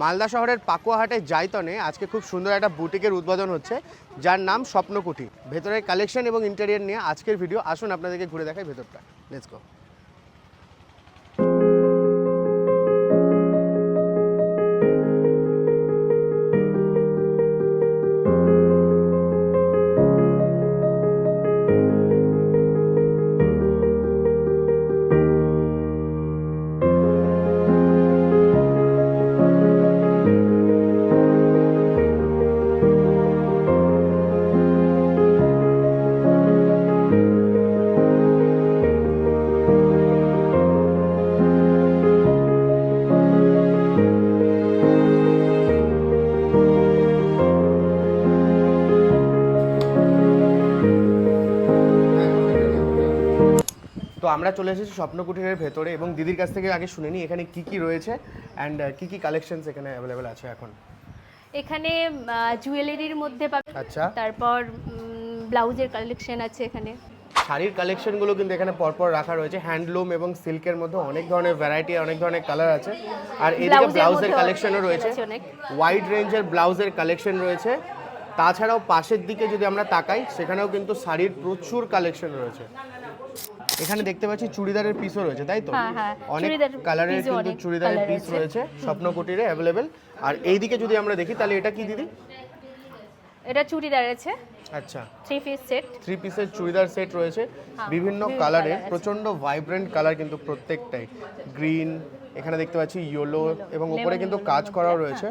মালদা শহরের পাকুয়াহাটের জায়তনে আজকে খুব সুন্দর একটা বুটিকের উদ্বোধন হচ্ছে, যার নাম স্বপ্নকুঠি। ভেতরের কালেকশন এবং ইন্টেরিয়ার নিয়ে আজকের ভিডিও আসুন আপনাদেরকে ঘুরে দেখাই ভেতরটা। লেটস গো তো আমরা চলে এসেছি স্বপ্নকুটিরের ভেতরে এবং দিদির কাছ থেকে আগে শুনে নিই এখানে কি কি রয়েছে অ্যান্ড কি কি কালেকশনস এখানে অ্যাভেলেবেল আছে এখন? এখানে জুয়েলারির মধ্যে পাবে আচ্ছা। তারপর ব্লাউজের কালেকশন আছে এখানে। শাড়ির কালেকশনগুলো কিন্তু এখানে পরপর রাখা রয়েছে হ্যান্ডলুম এবং সিল্কের মধ্যে অনেক ধরনের ভ্যারাইটি অনেক ধরনের কালার আছে। আর এদিকে ব্লাউজের কালেকশনও রয়েছে। ওয়াইড রেঞ্জের ব্লাউজের কালেকশন রয়েছে। তাছাড়াও পাশের দিকে যদি আমরা তাকাই সেখানেও কিন্তু শাড়ির প্রচুর কালেকশন রয়েছে। এখানে দেখতে পাচ্ছি চুড়িদারের পিসও রয়েছে তাই তো? হ্যাঁ, হ্যাঁ, অনেক কালারের কিন্তু চুড়িদারের পিস। রয়েছে স্বপ্নকুটিরে অ্যাভেলেবেল আর এইদিকে যদি আমরা দেখি তাহলে এটা কি দিদি? এটা চুড়িদার আছে। আচ্ছা। থ্রি পিস সেট থ্রি পিসের চুড়িদার সেট রয়েছে বিভিন্ন বিভিন্ন কালারের প্রচণ্ড ভাইব্রেন্ট কালার কিন্তু প্রত্যেকটাই। গ্রিন এখানে দেখতে পাচ্ছি ইয়েলো এবং উপরে কিন্তু কাজ করাও রয়েছে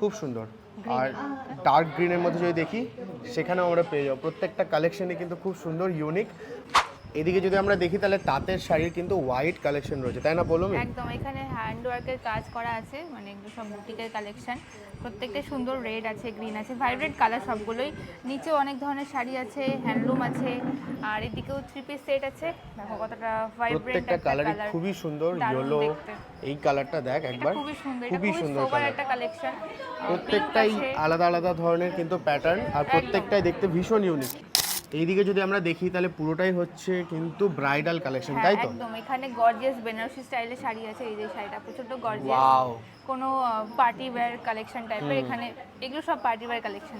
খুব সুন্দর। আর ডার্ক গ্রিনের মধ্যে যদি দেখি সেখানেও আমরা পেয়ে যাব। প্রত্যেকটা কালেকশনই কিন্তু খুব সুন্দর ইউনিক এদিকে যদি আমরা দেখি তাহলে তাঁতের শাড়ির কিন্তু হোয়াইট কালেকশন রয়েছে তাই না বলুন একদম এখানে হ্যান্ড ওয়ার্কের কাজ করা আছে মানে এগুলো সব বুটিকের কালেকশন প্রত্যেকটা সুন্দর রেড আছে গ্রিন আছে ভাইব্রেন্ট কালার সবগুলোই। নিচেও অনেক ধরনের শাড়ি আছে হ্যান্ডলুম আছে আর এদিকেও থ্রি পিস সেট আছে। দেখো কতটা ভাইব্রেন্ট প্রত্যেকটা একটা কালার খুবই সুন্দর ইয়েলো। এই কালারটা দেখ একবার খুবই সুন্দর খুবই সুন্দর একটা কালেকশন প্রত্যেকটাই আলাদা আলাদা ধরনের কিন্তু প্যাটার্ন আর প্রত্যেকটাই দেখতে ভীষণ ইউনিক এইদিকে যদি আমরা দেখি তাহলে পুরোটাই হচ্ছে কিন্তু ব্রাইডাল কালেকশন তাই তো? হ্যাঁ, একদম। এখানে গর্জিয়াস বেনারসি স্টাইলের শাড়ি আছে এই যে শাড়িটা প্রচণ্ড গর্জিয়াস কোনো পার্টি ওয়্যার কালেকশন টাইপের এখানে এগুলো সব পার্টি ওয়্যার কালেকশন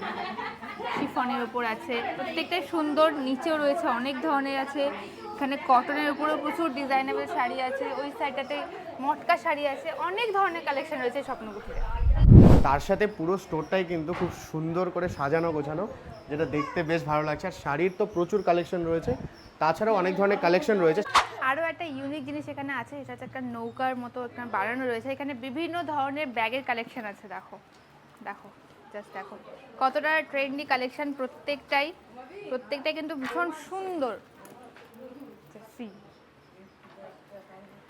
শিফনের উপর আছে প্রত্যেকটাই সুন্দর নিচেও রয়েছে অনেক ধরনের আছে। এখানে কটনের উপরেও প্রচুর ডিজাইনেবল শাড়ি আছে ওই সাইডটাতে মটকা শাড়ি আছে অনেক ধরনের কালেকশন রয়েছে স্বপ্নকুটিরে তার সাথে পুরো স্টোরটাই কিন্তু খুব সুন্দর করে সাজানো গোছানো, যেটা দেখতে বেশ ভালো লাগছে। আর শাড়ির তো প্রচুর কালেকশন রয়েছে। তাছাড়াও অনেক ধরনের কালেকশন রয়েছে। আরও একটা ইউনিক জিনিস এখানে আছে সেটা হচ্ছে একটা নৌকার মতো এখানে বানানো রয়েছে। এখানে বিভিন্ন ধরনের ব্যাগের কালেকশন আছে, দেখো। দেখো জাস্ট দেখো। কতটা ট্রেন্ডি কালেকশন প্রত্যেকটাই। প্রত্যেকটাই কিন্তু ভীষণ সুন্দর.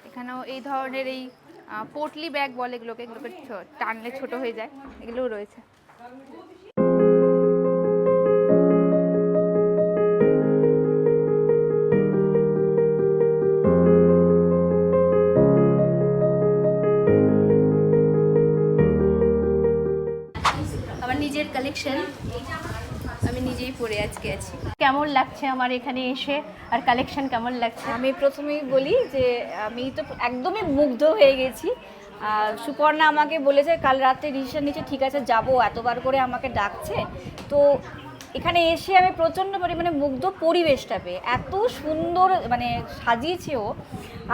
এখানেও এই ধরনের এই পোটলি ব্যাগ বলে এগুলোকে এগুলোকে টানলে ছোট হয়ে যায় এগুলোও রয়েছে। নিজের কালেকশন নিজেই পরে আজকে আছি। কেমন লাগছে আমার এখানে এসে? আর কালেকশন কেমন লাগছে? আমি প্রথমেই বলি যে আমি তো একদমই মুগ্ধ হয়ে গেছি। সুপর্ণা আমাকে বলেছে, কাল রাতে ডিসিশন নিচে ঠিক আছে, যাব। এতবার করে আমাকে ডাকছে। তো এখানে এসে আমি প্রচণ্ড পরিমাণে মুগ্ধ পরিবেশটা পেয়ে। এত সুন্দর মানে সাজিয়েছে ও।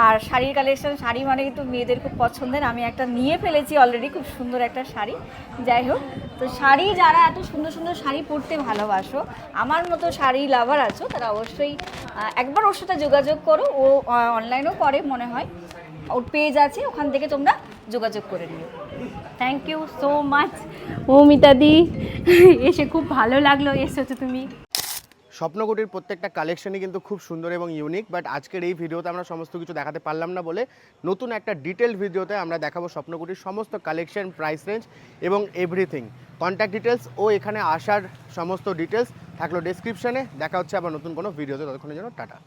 আর শাড়ির কালেকশন শাড়ি মানে কিন্তু মেয়েদের খুব পছন্দের। আমি একটা নিয়ে ফেলেছি অলরেডি খুব সুন্দর একটা শাড়ি। যাই হোক, তো শাড়ি যারা এত সুন্দর সুন্দর শাড়ি পরতে ভালোবাসো, আমার মতো শাড়ি লাভার আছো, তারা অবশ্যই একবার ওর সাথে যোগাযোগ করো। ও অনলাইনেও করে মনে হয়। ওর পেজ আছে, ওখান থেকে তোমরা যোগাযোগ করে নিও। থ্যাংক ইউ সো মাচ মৌমিতাদি এসে খুব ভালো লাগল এসেছ তুমি। স্বপ্নকুটির প্রত্যেকটা কালেকশনই কিন্তু খুব সুন্দর এবং ইউনিক বাট আজকের এই ভিডিওতে আমরা সমস্ত কিছু দেখাতে পারলাম না বলে নতুন একটা ডিটেল ভিডিওতে আমরা দেখাবো স্বপ্নকুটির সমস্ত কালেকশন প্রাইস রেঞ্জ এবং এভরিথিং কন্ট্যাক্ট ডিটেলস ও এখানে আসার সমস্ত ডিটেলস থাকল ডেসক্রিপশনে দেখা হচ্ছে আবার নতুন কোনো ভিডিওতে, ততক্ষণের জন্য টাটা।